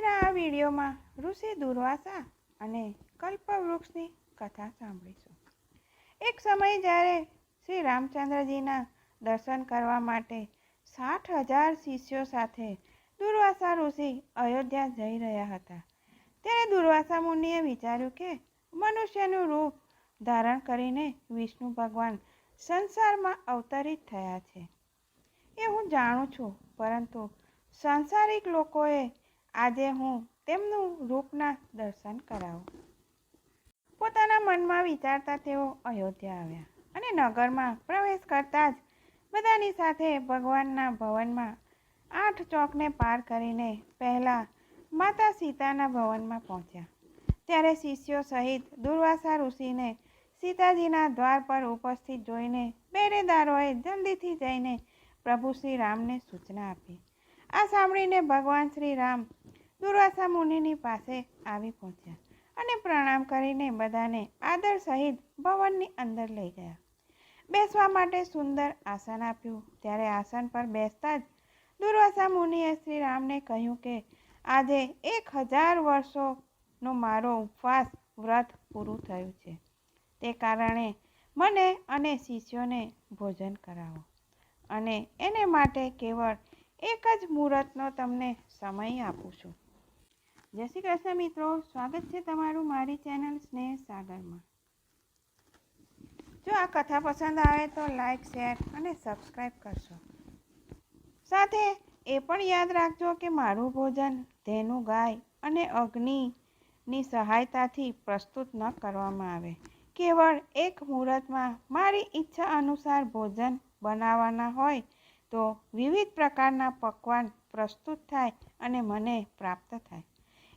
આજના આ વિડીયોમાં ઋષિ દુર્વાસા અને કલ્પવૃક્ષની કથા સાંભળીશું. એક સમય જ્યારે શ્રી રામચંદ્રજીના દર્શન કરવા માટે સાઠ હજાર શિષ્યો સાથે દુર્વાસા ઋષિ અયોધ્યા જઈ રહ્યા હતા, ત્યારે દુર્વાસા મુનિએ વિચાર્યું કે મનુષ્યનું રૂપ ધારણ કરીને વિષ્ણુ ભગવાન સંસારમાં અવતરિત થયા છે. એ હું જાણું છું, પરંતુ સાંસારિક લોકોએ આજે હું તેમનું રૂપના દર્શન કરાવું. પોતાના મનમાં વિચારતા તેઓ અયોધ્યા આવ્યા અને નગરમાં પ્રવેશ કરતા જ બધાની સાથે ભગવાનના ભવનમાં આઠ ચોકને પાર કરીને પહેલાં માતા સીતાના ભવનમાં પહોંચ્યા. ત્યારે શિષ્યો સહિત દુર્વાસા ઋષિને સીતાજીના દ્વાર પર ઉપસ્થિત જોઈને બેરેદારોએ જલ્દીથી જઈને પ્રભુ શ્રી રામને સૂચના આપી. આ સાંભળીને ભગવાન શ્રી રામ દુર્વાસા મુનિની પાસે આવી પહોંચ્યા અને પ્રણામ કરીને બધાને આદર સહિત ભવનની અંદર લઈ ગયા. બેસવા માટે સુંદર આસન આપ્યું. ત્યારે આસન પર બેસતા જ દુર્વાસા મુનિએ શ્રી રામને કહ્યું કે, આજે એક હજાર વર્ષોનો મારો ઉપવાસ વ્રત પૂરું થયું છે. તે કારણે મને અને શિષ્યોને ભોજન કરાવો અને એને માટે કેવળ એક જ મુહૂર્તનો તમને સમય આપું છું. જય શ્રી કૃષ્ણ મિત્રો, સ્વાગત છે તમારું મારી ચેનલ સ્નેહ સાગરમાં. જો આ કથા પસંદ આવે તો લાઈક, શેર અને સબસ્ક્રાઈબ કરશો. સાથે એ પણ યાદ રાખજો કે મારું ભોજન ધેનું ગાય અને અગ્નિની સહાયતાથી પ્રસ્તુત ન કરવામાં આવે. કેવળ એક મુહૂર્તમાં મારી ઈચ્છા અનુસાર ભોજન બનાવવાના હોય તો વિવિધ પ્રકારના પકવાન પ્રસ્તુત થાય અને મને પ્રાપ્ત થાય.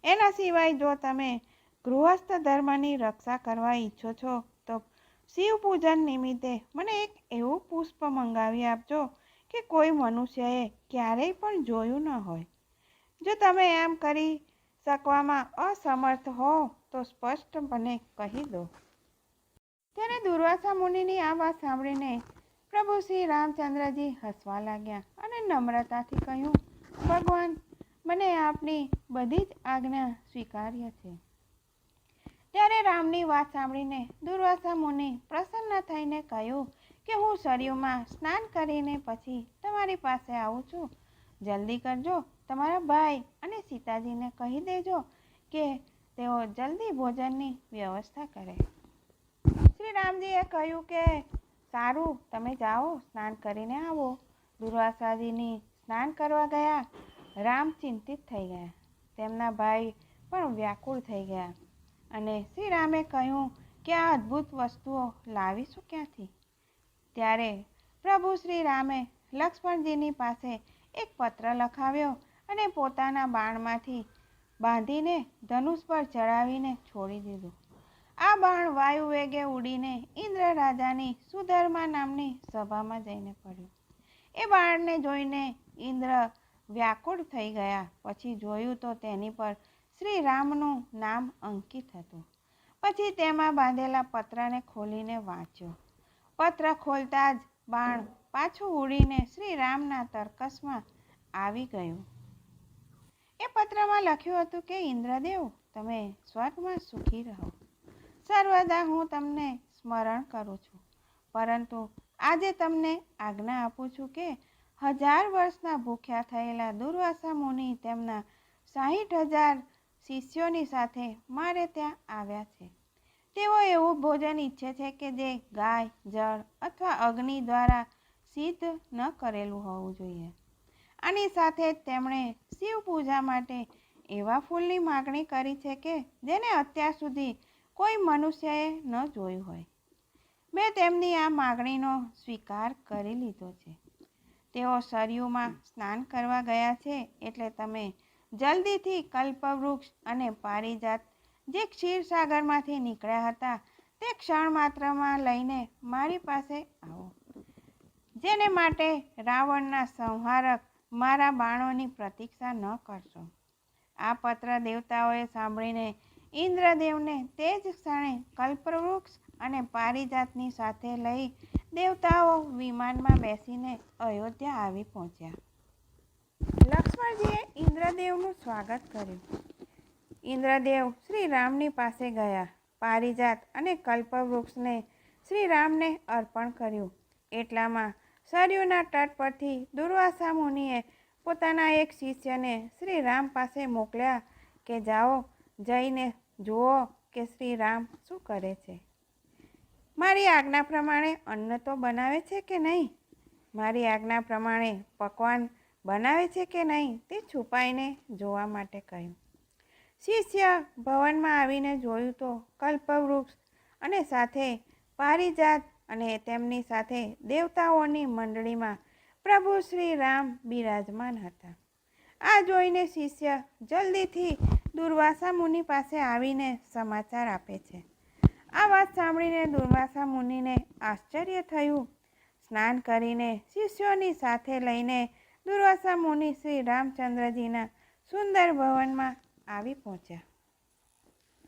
એના સિવાય જો તમે ગૃહસ્થ ધર્મની રક્ષા કરવા ઈચ્છો છો, તો શિવ પૂજન નિમિત્તે મને એક એવું પુષ્પ મંગાવી આપજો કે કોઈ મનુષ્યએ ક્યારેય પણ જોયું ન હોય. જો તમે એમ કરી શકવામાં અસમર્થ હો, તો સ્પષ્ટ મને કહી દો. ત્યારે દુર્વાસા મુનિની આ વાત સાંભળીને પ્રભુ શ્રી રામચંદ્રજી હસવા લાગ્યા અને નમ્રતાથી કહ્યું, ભગવાન, મને આપની બધી જ આજ્ઞા સ્વીકાર્ય છે. ત્યારે રામની વાત સાંભળીને દુર્વાસા મુનિ પ્રસન્ન થઈને કહ્યું કે, હું સરયુમાં સ્નાન કરીને પછી તમારી પાસે આવું છું. જલ્દી કરજો. તમારા ભાઈ અને સીતાજીને કહી દેજો કે તેઓ જલ્દી ભોજનની વ્યવસ્થા કરે. શ્રી રામજીએ કહ્યું કે સારું, તમે જાઓ, સ્નાન કરીને આવો. દુર્વાસાજીની સ્નાન કરવા ગયા. રામ ચિંતિત થઈ ગયા. તેમના ભાઈ પણ વ્યાકુળ થઈ ગયા. અને શ્રી રામે કહ્યું કે આ અદ્ભુત વસ્તુઓ લાવીશું ક્યાંથી? ત્યારે પ્રભુ શ્રી રામે લક્ષ્મણજીની પાસે એક પત્ર લખાવ્યો અને પોતાના બાણમાંથી બાંધીને ધનુષ પર ચડાવીને છોડી દીધું. આ બાણ વાયુ વેગે ઉડીને ઇન્દ્ર રાજાની સુધર્મા નામની સભામાં જઈને પડ્યું. એ બાણને જોઈને ઇન્દ્ર વ્યાકુળ થઈ ગયા. પછી જોયું તો તેની પર શ્રી રામનું નામ અંકિત હતું. પછી તેમાં બાંધેલા પત્રને ખોલીને વાંચ્યો. પત્ર ખોલતા જ બાણ પાછું ઉડીને શ્રી રામના તર્કસમાં આવી ગયું. એ પત્રમાં લખ્યું હતું કે, ઇન્દ્રદેવ, તમે સ્વર્ગમાં સુખી રહો. સર્વદા હું તમને સ્મરણ કરું છું. પરંતુ આજે તમને આજ્ઞા આપું છું કે હજાર વર્ષના ભૂખ્યા થયેલા દુર્વાસા મુનિ તેમના સાહીઠ હજાર શિષ્યોની સાથે મારે ત્યાં આવ્યા છે. તેઓ એવું ભોજન ઈચ્છે છે કે જે ગાય, જળ અથવા અગ્નિ દ્વારા સિદ્ધ ન કરેલું હોવું જોઈએ. આની સાથે તેમણે શિવ પૂજા માટે એવા ફૂલની માગણી કરી છે કે જેને અત્યાર સુધી કોઈ મનુષ્યએ ન જોયું હોય. મેં તેમની આ માગણીનો સ્વીકાર કરી લીધો છે. તેઓ સરયુમાં સ્નાન કરવા ગયા છે એટલે તમે જલ્દીથી કલ્પવૃક્ષ અને પારિજાત જે ક્ષીરસાગરમાંથી નીકળ્યા હતા તે ક્ષણ માત્રમાં લઈને મારી પાસે આવો. જેને માટે રાવણના સંહારક મારા બાણોની પ્રતીક્ષા ન કરશો. આ પત્ર દેવતાઓએ સાંભળીને ઇન્દ્રદેવને તે જ ક્ષણે કલ્પવૃક્ષ અને પારિજાતની સાથે લઈ દેવતાઓ વિમાનમાં બેસીને અયોધ્યા આવી પહોંચ્યા. લક્ષ્મણજીએ ઇન્દ્રદેવનું સ્વાગત કર્યું. ઇન્દ્રદેવ શ્રી રામની પાસે ગયા. પારિજાત અને કલ્પવૃક્ષને શ્રી રામને અર્પણ કર્યું. એટલામાં સરયુના તટ પરથી દુર્વાસા મુનિએ પોતાના એક શિષ્યને શ્રી રામ પાસે મોકલ્યા કે જાઓ, જઈને જુઓ કે શ્રી રામ શું કરે છે? મારી આજ્ઞા પ્રમાણે અન્ન તો બનાવે છે કે નહીં? મારી આજ્ઞા પ્રમાણે પકવાન બનાવે છે કે નહીં? તે છુપાઈને જોવા માટે કહ્યું. શિષ્ય ભવનમાં આવીને જોયું તો કલ્પવૃક્ષ અને સાથે પારિજાત અને તેમની સાથે દેવતાઓની મંડળીમાં પ્રભુ શ્રી રામ બિરાજમાન હતા. આ જોઈને શિષ્ય જલ્દીથી દુર્વાસા મુનિ પાસે આવીને સમાચાર આપે છે. આ વાત સાંભળીને દુર્વાસા મુનિને આશ્ચર્ય થયું. સ્નાન કરીને શિષ્યોની સાથે લઈને દુર્વાસા મુનિ શ્રી રામચંદ્રજીના સુંદર ભવનમાં આવી પહોંચ્યા.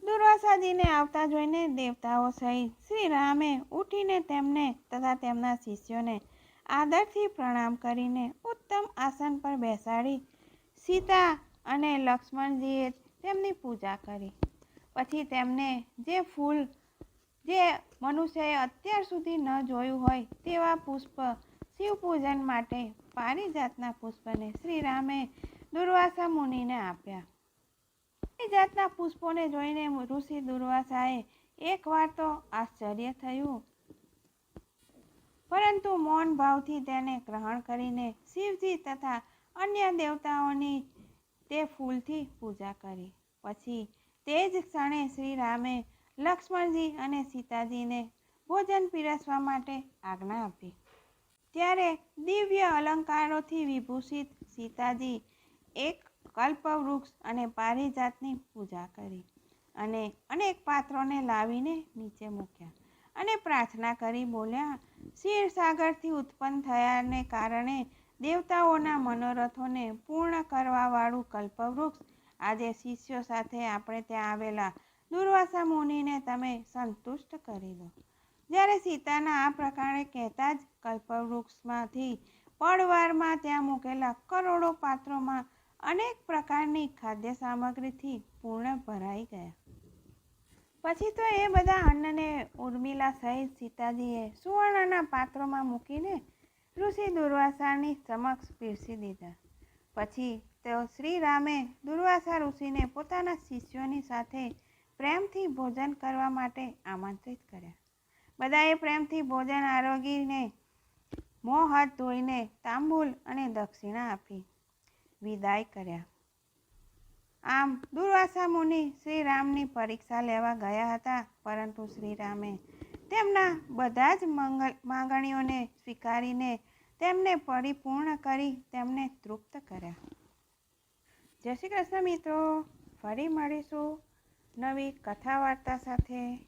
દુર્વાસાજીને આવતા જોઈને દેવતાઓ સહિત શ્રી રામે ઉઠીને તેમને તથા તેમના શિષ્યોને આદરથી પ્રણામ કરીને ઉત્તમ આસન પર બેસાડી સીતા અને લક્ષ્મણજીએ તેમની પૂજા કરી. પછી તેમને જે ફૂલ, જે મનુષ્યએ અત્યાર સુધી ન જોયું હોય તેવા પુષ્પ શિવ પૂજન માટે પારિજાતના પુષ્પને શ્રી રામે દુર્વાસા મુનિને આપ્યા. એ જાતના પુષ્પોને જોઈને ઋષિ દુર્વાસાએ એકવાર તો આશ્ચર્ય થયું. પરંતુ મૌન ભાવથી તેને ગ્રહણ કરીને શિવજી તથા અન્ય દેવતાઓની તે ફૂલથી પૂજા કરી. પછી તે જ ક્ષણે શ્રી રામે લક્ષ્મણજી અને સીતાજીને ભોજન પીરસવા માટે આજ્ઞા આપી. ત્યારે દિવ્ય અલંકારોથી વિભૂષિત સીતાજી એક કલ્પવૃક્ષ અને પારિજાતની પૂજા કરી અને અનેક પાત્રોને લાવીને નીચે મૂક્યા અને પ્રાર્થના કરી બોલ્યા, ક્ષીરસાગરથી ઉત્પન્ન થયાને કારણે દેવતાઓના મનોરથોને પૂર્ણ કરવાવાળું કલ્પવૃક્ષ. આજે શિષ્યો સાથે આપણે ત્યાં આવેલા દુર્વાસા મુનિને તમે સંતુષ્ટ કરી દો. જ્યારે સીતાના આ પ્રકારે કહેતા જ કલ્પવૃક્ષમાંથી પળવારમાં ત્યાં મૂકેલા કરોડો પાત્રોમાં અનેક પ્રકારની ખાદ્ય સામગ્રીથી પૂર્ણ ભરાઈ ગયા. પછી તો એ બધા અન્નને ઉર્મિલા સહિત સીતાજીએ સુવર્ણના પાત્રોમાં મૂકીને ઋષિ દુર્વાસાની સમક્ષ પીરસી દીધા. પછી તેઓ શ્રી રામે દુર્વાસા ઋષિને પોતાના શિષ્યોની સાથે પ્રેમથી ભોજન કરવા માટે આમંત્રિત કર્યા. બધાએ પ્રેમથી ભોજન આરોગીને મોં હાથ ધોઈને તાંબુલ અને દક્ષિણા આપી વિદાય કર્યા. આમ દુર્વાસા મુનિ શ્રી રામની પરીક્ષા લેવા ગયા હતા, પરંતુ શ્રી રામે તેમના બધા જ મંગલ માંગણીઓને સ્વીકારીને તેમને પરિપૂર્ણ કરી તેમને તૃપ્ત કર્યા. જય શ્રી કૃષ્ણ મિત્રો. ફરી મળીશું નવી કથા વાર્તા સાથે.